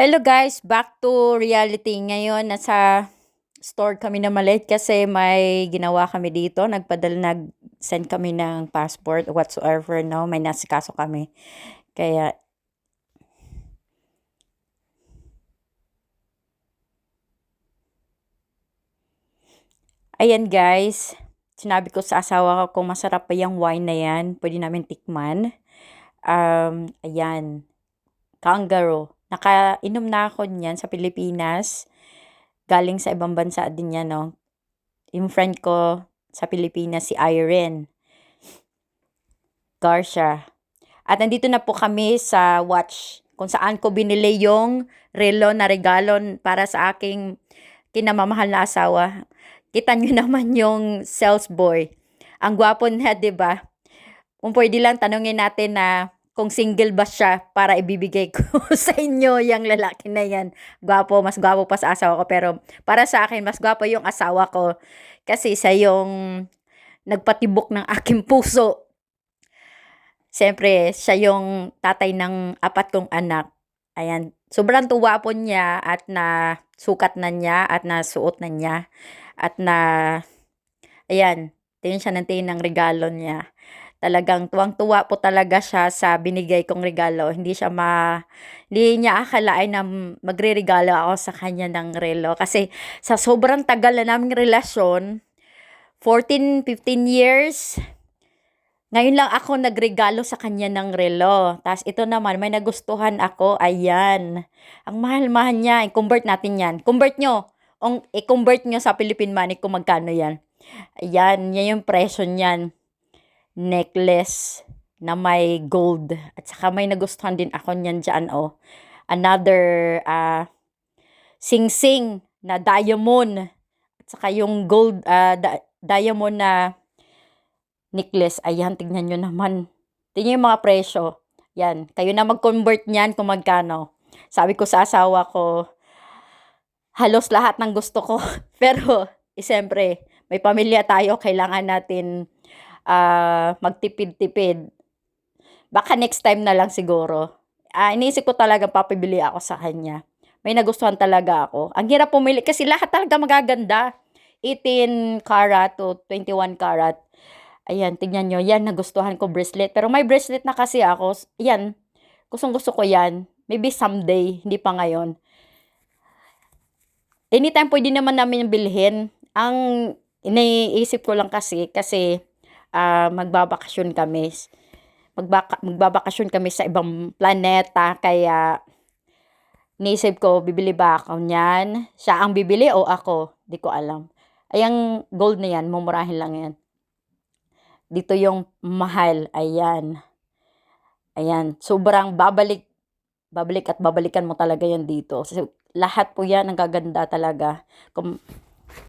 Hello guys, back to reality. Ngayon, nasa store kami na maliit kasi may ginawa kami dito. Nagpadala, nag-send kami ng passport whatsoever, no? May nasikaso kami. Kaya, ayan guys, sinabi ko sa asawa ko kung masarap pa yung wine na yan, pwede namin tikman. Um, ayan, kangaroo. Nakainom na ako niyan sa Pilipinas. Galing sa ibang bansa din yan, no? Yung friend ko sa Pilipinas, si Irene Garcia. At nandito na po kami sa watch kung saan ko binili yung relo na regalo para sa aking kinamamahal na asawa. Kita nyo naman yung sales boy. Ang gwapo na, 'di ba? Kung pwede lang tanungin natin na kung single ba siya para ibibigay ko sa inyo yung lalaki na yan. Gwapo, mas gwapo pa sa asawa ko. Pero para sa akin, mas gwapo yung asawa ko. Kasi sa yung nagpatibok ng aking puso. Siyempre, siya yung tatay ng apat kong anak. Ayan, sobrang tuwa po niya at na sukat na niya at nasuot na niya. At na, ayan, tingin siya ng tingin ng regalo niya talagang tuwang-tuwa po talaga siya sa binigay kong regalo. Hindi siya ma hindi niya akalain na magreregalo ako sa kanya ng relo kasi sa sobrang tagal na naming relasyon, 14, 15 years, ngayon lang ako nagregalo sa kanya ng relo. Tapos ito naman, may nagustuhan ako. Ayan. Ang mahal-mahal niya. I-convert natin yan. Convert nyo. I-convert nyo sa Philippine money kung magkano yan. Ayan. Yan yung presyo niyan necklace na may gold. At saka may nagustuhan din ako niyan dyan, oh. Another uh, sing-sing na diamond. At saka yung gold, uh, da- diamond na necklace. Ayan, tignan nyo naman. Tingnan yung mga presyo. Yan. Kayo na mag-convert niyan kung magkano. Sabi ko sa asawa ko, halos lahat ng gusto ko. Pero, eh, siyempre, may pamilya tayo, kailangan natin uh, magtipid-tipid. Baka next time na lang siguro. Uh, iniisip ko talaga papibili ako sa kanya. May nagustuhan talaga ako. Ang hirap pumili kasi lahat talaga magaganda. 18 karat to 21 karat. Ayan, tignan nyo. Yan, nagustuhan ko bracelet. Pero may bracelet na kasi ako. Yan, gustong gusto ko yan. Maybe someday, hindi pa ngayon. Anytime pwede naman namin bilhin. Ang iniisip ko lang kasi, kasi uh, magbabakasyon kami. Magbaka, magbabakasyon kami sa ibang planeta. Kaya, nisip ko, bibili ba ako niyan? Siya ang bibili o ako? Di ko alam. Ayang gold na yan, mumurahin lang yan. Dito yung mahal. Ayan. Ayan. Sobrang babalik. Babalik at babalikan mo talaga yan dito. So, lahat po yan ang gaganda talaga. Kung